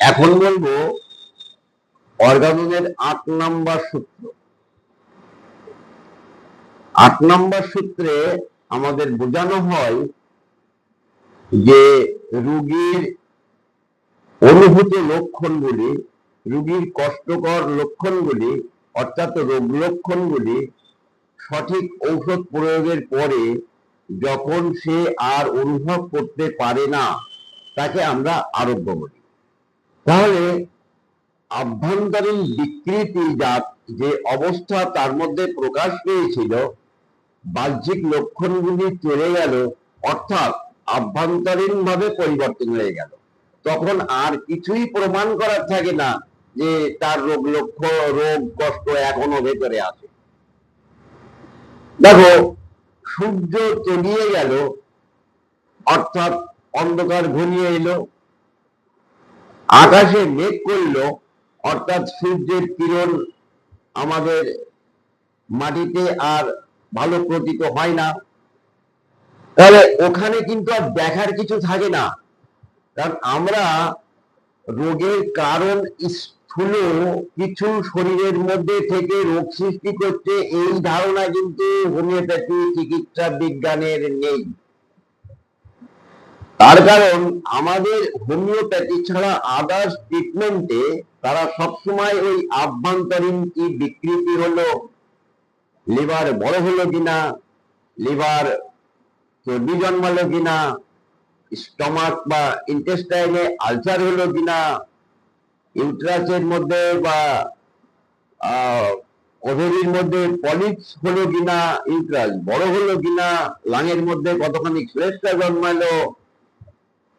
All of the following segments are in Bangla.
এখন বলব অর্গাননের আট নাম্বার সূত্র। আট নাম্বার সূত্রে আমাদের বোঝানো হয় যে রুগীর অনুভূত লক্ষণগুলি, রুগীর কষ্টকর লক্ষণগুলি, অর্থাৎ রোগ লক্ষণগুলি, সঠিক ঔষধ প্রয়োগের পরে যখন সে আর অনুভব করতে পারে না, তাকে আমরা আরোগ্য বলি। তাহলে আভ্যন্তরীণ বিকৃতি যা যে অবস্থা তার মধ্যে প্রকাশ পেয়েছিল, বাহ্যিক লক্ষণগুলি চলে গেল, অর্থাৎ আভ্যন্তরীণ ভাবে পরিবর্তন হয়ে গেল। তখন আর কিছুই প্রমাণ করার থাকে না যে তার রোগ লক্ষ্য, রোগ, কষ্ট এখনও ভেতরে আছে। দেখো, সূর্য চলিয়ে গেল, অর্থাৎ অন্ধকার ঘনিয়ে এলো আকাশে মেঘ করল, অর্থাৎ সূর্যের কিরণ আমাদের মাটিতে আর ভালো প্রতীত হয় না। তাহলে ওখানে কিন্তু আর দেখার কিছু থাকে না। কারণ আমরা রোগের কারণ স্থূল কিছু শরীরের মধ্যে থেকে রোগ সৃষ্টি করছে এই ধারণা কিন্তু হোমিওপ্যাথি, চিকিৎসা বিজ্ঞানের নেই। তার কারণ আমাদের হোমিওপ্যাথি ছাড়া আদার্স ট্রিটমেন্টে তারা সবসময় ওই আভ্যন্তরীণ কি বিকৃতি হলো? লিভার বড় হলো কিনা? লিভার চর্বি জন্মালো কিনা? স্টমাক বা ইন্টেস্টাইনে আলসার হলো কিনা? ইউট্রাসের মধ্যে বা ওভেরির মধ্যে পলিপস হলো কিনা? ইউট্রাস বড় হলো কিনা? লাঙের মধ্যে কতখানি শ্লেষ্টা জন্মালো?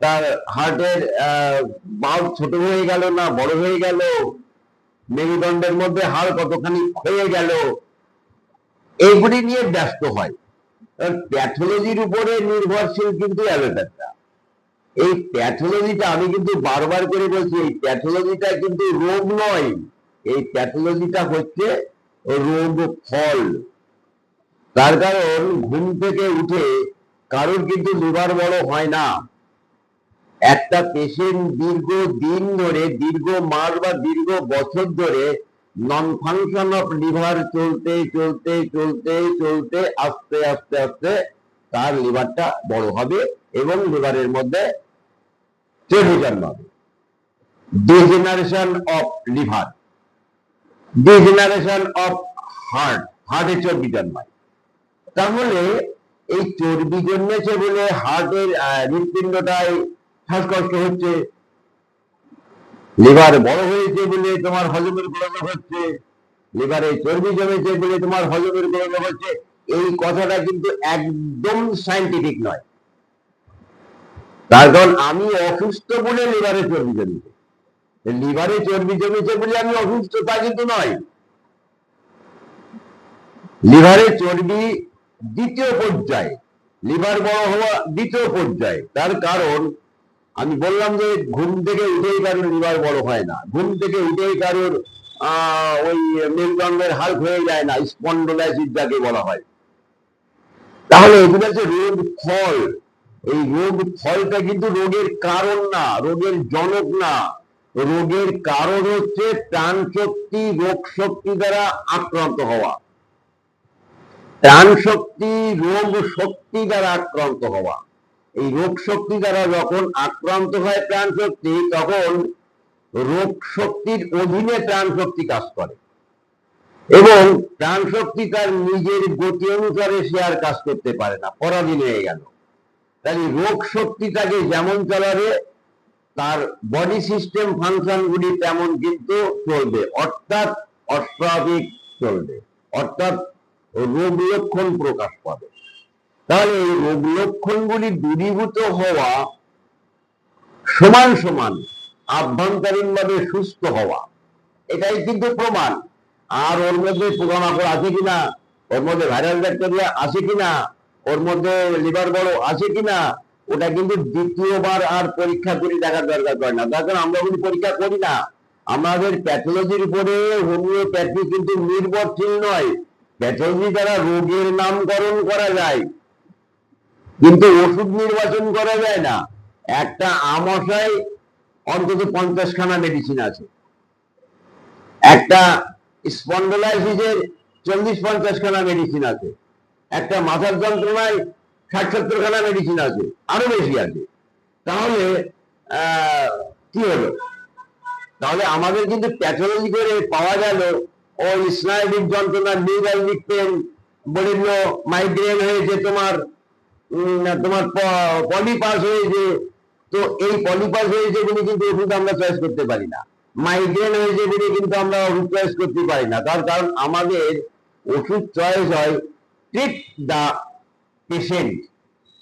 তার হার্টের বাল্ব ছোট হয়ে গেল না বড় হয়ে গেল? মেরুদণ্ডের মধ্যে হাড় কতখানি ক্ষয়ে গেল? এইগুলি নিয়ে ব্যস্ত হয়। প্যাথোলজির উপরে নির্ভরশীল কিন্তু অ্যালোপ্যাথটা এই প্যাথোলজিটা আমি কিন্তু বারবার করে বলছি, এই প্যাথোলজিটা কিন্তু রোগ নয়। এই প্যাথোলজিটা হচ্ছে রোগ ফল। তার কারণ ঘুম থেকে উঠে কারোর কিন্তু লিভার বড় হয় না। একটা পেশেন্ট দীর্ঘ দিন ধরে, দীর্ঘ মাস বা দীর্ঘ বছর ধরে নন ফাংশন অফ লিভার চলতে চলতে চলতে চলতে, আস্তে আস্তে আস্তে তার লিভারটা বড় হবে এবং লিভারের মধ্যে degeneration of liver degeneration of heart হার্টে চর্বি জন্মায়। তাহলে এই চর্বি জন্মেছে বলে হার্টের হৃৎপিণ্ডটায় শ্বাসকষ্ট হচ্ছে? লিভার বড় হয়েছে বলে তোমার হজমের গোলযোগ হচ্ছে। লিভারে চর্বি জমেছে বলে তোমার হজমের গোলযোগ হচ্ছে। এই কথাটা কিন্তু একদম সাইন্টিফিক নয়। তার কারণ আমি অসুস্থ বলে লিভারে চর্বি জমেছে। লিভারে চর্বি জমেছে বলে আমি অসুস্থ তা কিন্তু নয়। লিভারে চর্বি দ্বিতীয় পর্যায়ে, লিভার বড় হওয়া দ্বিতীয় পর্যায়ে। তার কারণ আমি বললাম যে ঘুম থেকে উঠেই কারোর লিভার বড় হয় না। ঘুম থেকে উঠেই কারোর ওই মেরুদণ্ডের হাল হয়ে যায় না, স্পন্ডোলাইসিস যাকে বলা হয়। তাহলে এগুলো হচ্ছে রোগ ফল, এই রোগ ফলটা কিন্তু রোগের কারণ না, রোগের জনক না। রোগের কারণ হচ্ছে প্রাণ শক্তি রোগ শক্তি দ্বারা আক্রান্ত হওয়া। প্রাণ শক্তি রোগ শক্তি দ্বারা আক্রান্ত হওয়া। এই রোগ শক্তি দ্বারা যখন আক্রান্ত হয় প্রাণ শক্তি তখন রোগ শক্তির অধীনে প্রাণ শক্তি কাজ করে। এবং প্রাণ শক্তি তার নিজের গতি অনুসারে সে আর কাজ করতে পারে না, পরাধীন হয়ে গেল। তাহলে রোগ শক্তিটাকে যেমন চালাবে, তার বডি সিস্টেম ফাংশন গুলি তেমন কিন্তু চলবে, অর্থাৎ অস্বাভাবিক চলবে, অর্থাৎ রোগ লক্ষণ প্রকাশ পাবে। তাহলে এই রোগ লক্ষণগুলি দূরীভূত হওয়া সমান সমান, আভ্যন্তরীণভাবে সুস্থ হওয়া, এটাই কিন্তু প্রমাণ। আর ওর মধ্যে পোকামাকড় আছে কিনা, ওর মধ্যে ভাইরাল ব্যাকটেরিয়া আছে কিনা, ওর মধ্যে লিভার বড় আছে কিনা, ওটা কিন্তু দ্বিতীয়বার আর পরীক্ষা করে দেখার দরকার পড়ে না। তার আমরা কিন্তু পরীক্ষা করি না। আমাদের প্যাথোলজির উপরে হোমিওপ্যাথি কিন্তু নির্ভরশীল নয়। প্যাথোলজি দ্বারা রোগের নামকরণ করা যায়। কিন্তু ওষুধ নির্বাচন করা যায় না। একটা আমশায় অন্তত পঞ্চাশ খানা মেডিসিন আছে। একটা স্পন্ডোলাইসিসের চল্লিশ পঞ্চাশ খানা মেডিসিন আছে। একটা মাথার যন্ত্রণায় ষাট সত্তর খানা মেডিসিন আছে। আরও বেশি আছে। তাহলে কি হলো? তাহলে আমাদের কিন্তু প্যাথোলজি করে পাওয়া গেল ওই স্নায়বিক যন্ত্রণা নিউরালজিক পেন বলিল মাইগ্রেন হয়েছে তোমার তোমার পলিপাস হয়েছে। তো এই পলিপাস হয়েছে বলে কিন্তু ওষুধ আমরা চয়েস করতে পারি না। মাইগ্রেন হয়েছে বলে কিন্তু আমরা ওষুধ চয়েস করতে পারি না। তার কারণ আমাদের ওষুধ চয়েস হয় ট্রিট দা পেশেন্ট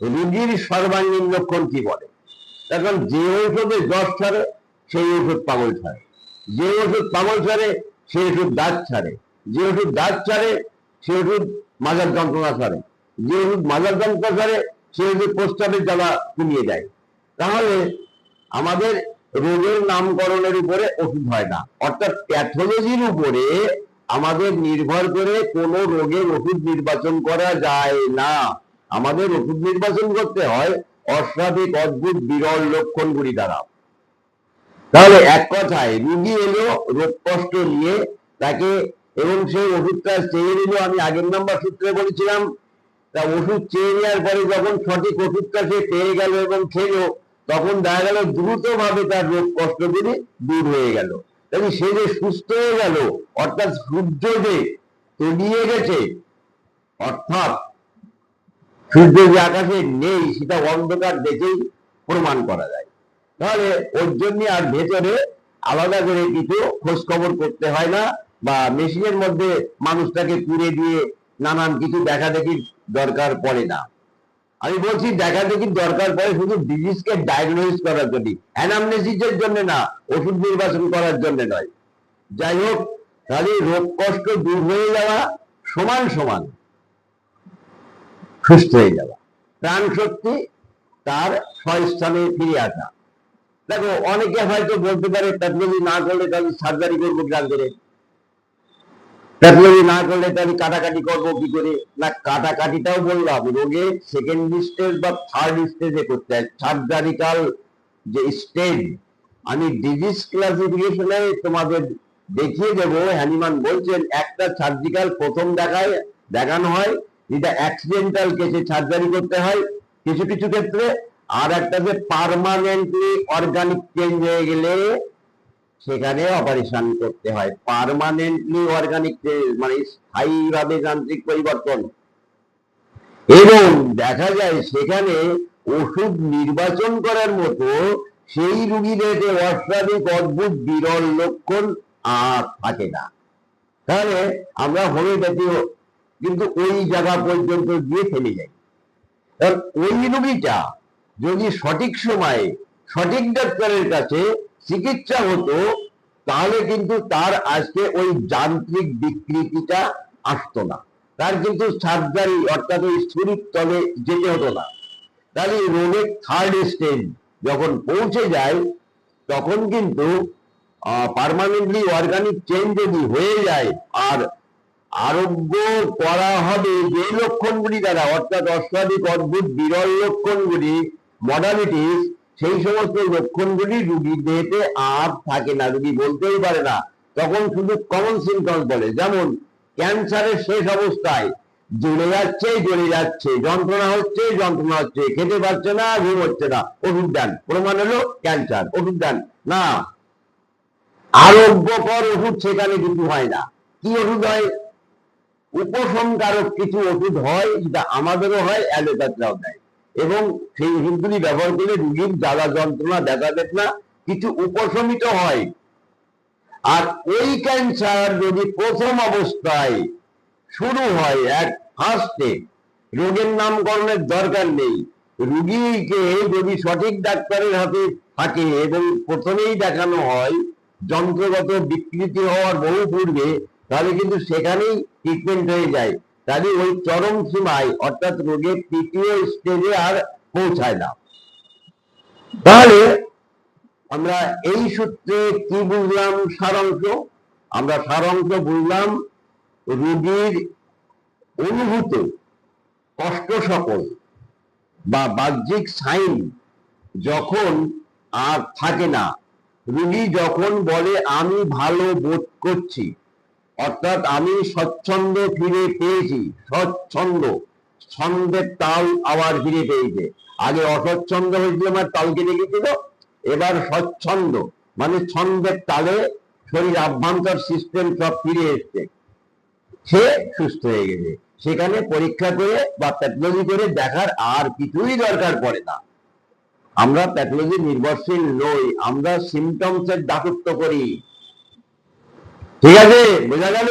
রুগীর সর্বাঙ্গীন লক্ষণ কি বলে? এখন যে ঔষধে জ্বর ছাড়ে, সেই ওষুধ পাগল ছাড়ে। যে ওষুধ পাগল ছাড়ে, সেই ওষুধ দাঁত ছাড়ে। যে ওষুধ দাঁত ছাড়ে সে ওষুধ মাজার যন্ত্রণা ছাড়ে। যে মাজার যন্ত্রণা ছাড়ে সে ওষুধ প্রস্তাবের জ্বালা কমিয়ে দেয় তাহলে আমাদের রোগের নামকরণের উপরে ওষুধ হয় না। অর্থাৎ প্যাথোলজির উপরে আমাদের নির্ভর করে কোন রোগের ওষুধ নির্বাচন করা যায় না। আমাদের ওষুধ নির্বাচন করতে হয় অস্বাভাবিক, অদ্ভুত, বিরল লক্ষণগুলি দ্বারা। তাহলে এক কথায়, রুগী এলো, রোগ কষ্ট নিয়ে তাকে, এবং সেই ওষুধটা চেয়ে নিল, আমি আগের নাম্বার সূত্রে বলেছিলাম তা ওষুধ চেয়ে নেওয়ার পরে যখন সঠিক ওষুধটা সে পেয়ে গেল এবং খেলো, তখন দেখা গেল দ্রুত ভাবে তার রোগ কষ্টগুলি দূর হয়ে গেল। তাই সে যে সুস্থ হয়ে গেল, অর্থাৎ সূর্য যে তলিয়ে গেছে, অর্থাৎ সূর্য যে আকাশে নেই, সেটা অন্ধকার দেখেই প্রমাণ করা যায়। তাহলে ওর জন্য আর ভেতরে আলাদা করে কিছু খোঁজ খবর করতে হয় না, বা মেশিনের মধ্যে মানুষটাকে পুড়ে দিয়ে নানান কিছু দেখা দেখির দরকার পড়ে না। আমি বলছি, দেখা দেখির দরকার পড়ে শুধু ডিজিজকে ডায়াগনোস করার জন্য অ্যানামনেসিসের জন্য না, ওষুধ নির্বাচন করার জন্য নয়। যাই হোক, তাহলে রোগ কষ্ট দূর হয়ে যাওয়া সমান সমান সুস্থ হয়ে যাওয়া। প্রাণ শক্তি তার স্বস্থানে ফিরে আসা। দেখো, অনেকে হয়তো বলতে পারে প্যাথোলজি না করলে তাহলে সার্জারি করব গ্রাম করে প্যাথোলজি না করলে তাহলে কাটাকাটি করব কি করে? না, কাটাকাটিটাও বললাম, রোগে সেকেন্ড স্টেজ বা থার্ড স্টেজে করতে হয়। সার্জারিক্যাল যে স্টেজ আমি ডিজিজ ক্লাসিফিকেশনে তোমাদের দেখিয়ে দেবো। হ্যানিমান বলছেন, একটা সার্জিক্যাল প্রথম দেখায়, দেখানো হয়, যেটা অ্যাক্সিডেন্টাল কেসে সার্জারি করতে হয়। কিছু কিছু ক্ষেত্রে, আর একটা যে পার্মানেন্টলি অর্গানিক চেঞ্জ হয়ে গেলে সেখানে অপারেশন করতে হয়। পার্মানেন্টলি অর্গানিক মানে স্থায়ীভাবে যান্ত্রিক পরিবর্তন। এবং দেখা যায় সেখানে ওষুধ নির্বাচন করার মতো সেই রুগীদের যে অস্বাভাবিক অদ্ভুত বিরল লক্ষণ আর থাকে না। তাহলে আমরা হোমিওপ্যাথি কিন্তু ওই জায়গা পর্যন্ত গিয়ে ফেলে যাই। কারণ ওই রুগীটা যদি সঠিক সময়ে সঠিক ডাক্তারের কাছে চিকিৎসা হতো, তাহলে কিন্তু তার আজকে ওই যান্ত্রিক বিকৃতিটা আসতো না। তার কিন্তু সার্জারি অর্থাৎ ওই শরীর তলে যেতে হতো না। তাহলে রোগের থার্ড স্টেজ যখন পৌঁছে যায়, তখন কিন্তু পার্মানেন্টলি অর্গানিক চেঞ্জ যদি হয়ে যায়, আর আরোগ্য করা হবে যে লক্ষণগুলি দ্বারা, অর্থাৎ অস্বাভাবিক অদ্ভুত, বিরল লক্ষণগুলি মডালিটিস সেই সমস্ত লক্ষণগুলি রুগীর দেহেতে আর থাকে না, রুগী বলতেই পারে না। তখন শুধু কমন সিমটমস বলে, যেমন ক্যান্সারের শেষ অবস্থায় জ্বলে যাচ্ছে জ্বলে যাচ্ছে, যন্ত্রণা হচ্ছে যন্ত্রণা হচ্ছে, খেতে পারছে না, ঘুম হচ্ছে না, ওষুধ দেন। প্রমাণ হলো ক্যান্সার, ওষুধ দেন। না, আরোগ্যকর ওষুধ সেখানে কিছু হয় না। কি ওষুধ হয়? উপশমকারক কিছু ওষুধ হয়, যেটা আমাদেরও হয়, অ্যালোপ্যাথরাও দেয়। এবং সেই ওষুধগুলি ব্যবহার করলে রুগীর জ্বালা যন্ত্রণা দেখা দেখ না কিছু উপশমিত হয়। আর ওই ক্যান্সার যদি প্রথম অবস্থায় শুরু হয় এক ফার্স্টে রোগের নামকরণের দরকার নেই। রুগীকে যদি সঠিক ডাক্তারের হাতে থাকে এবং প্রথমেই দেখানো হয়, যন্ত্রগত বিকৃতি হওয়ার বহু পূর্বে, তাহলে কিন্তু সেখানেই ট্রিটমেন্ট হয়ে যায়। তাহলে ওই চরম সীমায় অর্থাৎ রোগের তৃতীয় স্টেজে আর পৌঁছায় না। তাহলে আমরা এই সূত্রে কি বুঝলাম সারাংশ? আমরা সারাংশ বুঝলাম রোগীর অনুভূত, কষ্ট সকল বা বাহ্যিক সাইন যখন আর থাকে না। রুগী যখন বলে, আমি ভালো বোধ করছি। অর্থাৎ আমি স্বচ্ছন্দ ফিরে পেয়েছি, স্বচ্ছন্দ। ছন্দের তাল আবার ফিরে পেয়েছে। আগে অস্বচ্ছন্দ হয়েছিল, আমার তাল কেটে গেছিল এবার স্বচ্ছন্দ। মানে ছন্দের তালে শরীর আভ্যন্তর সিস্টেম সব ফিরে এসছে। সে সুস্থ হয়ে গেছে। সেখানে পরীক্ষা করে বা প্যাথোলজি করে দেখার আর কিছুই দরকার পড়ে না। আমরা প্যাথোলজি নির্ভরশীল নই, আমরা সিমটমস এর দাসত্ব করি। ঠিক আছে বোঝা গেল